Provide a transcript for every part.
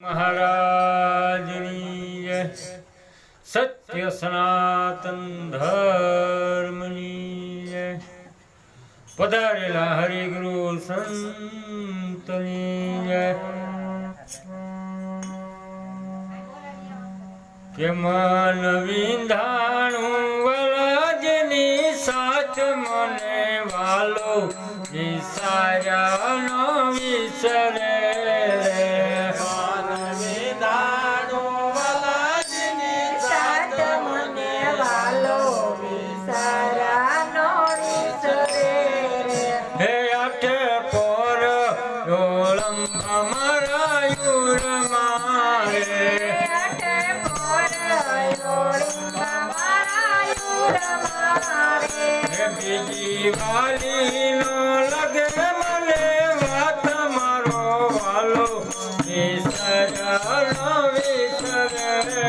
મહારાજની સત્ય સનાતન ધર્મની પધારેલા હરિગુરુ સંતની કે મન વિંધાણું વલજની સાચ મને વાલો વિસાયા ન વિસરે બીજી વાલી નો લગે મને વાત મારો વાલો વિસરા ન વિસરે રે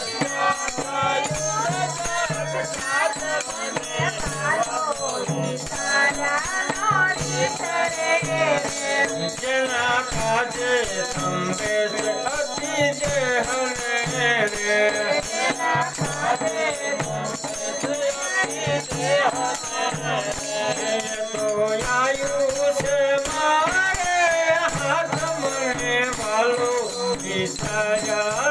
ન કાજે સંદેશ અતિ દેહને રે તો આયુ છે મારે હાથ મને વાલો વિસાયા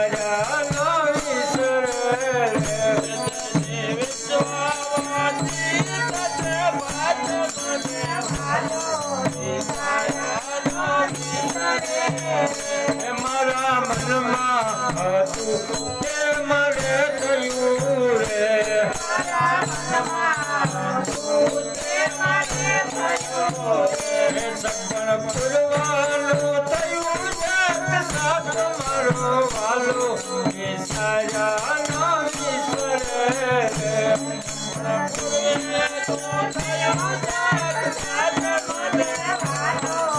મનમાં હતું કે મારે થયું રે એ સગણ થયું જાત સાથ મારો વાલો વિસાયા ન વિસરે રે ધન્ય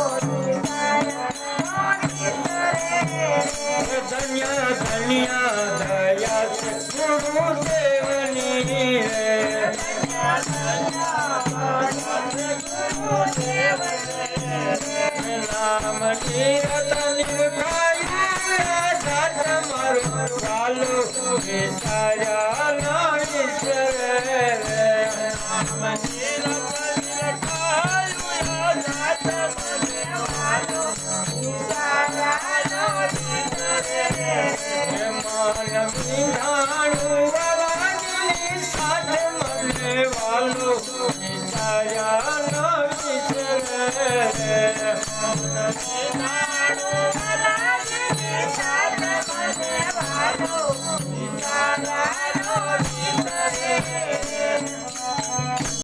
ધન્ય દયા છે ગુરુદેવની રે નામ નિર્ખાયું સાથ મારો વાલો વિસાયા ન વિસરે રે હે મને વાલો વિસાયા ન વિસરે રે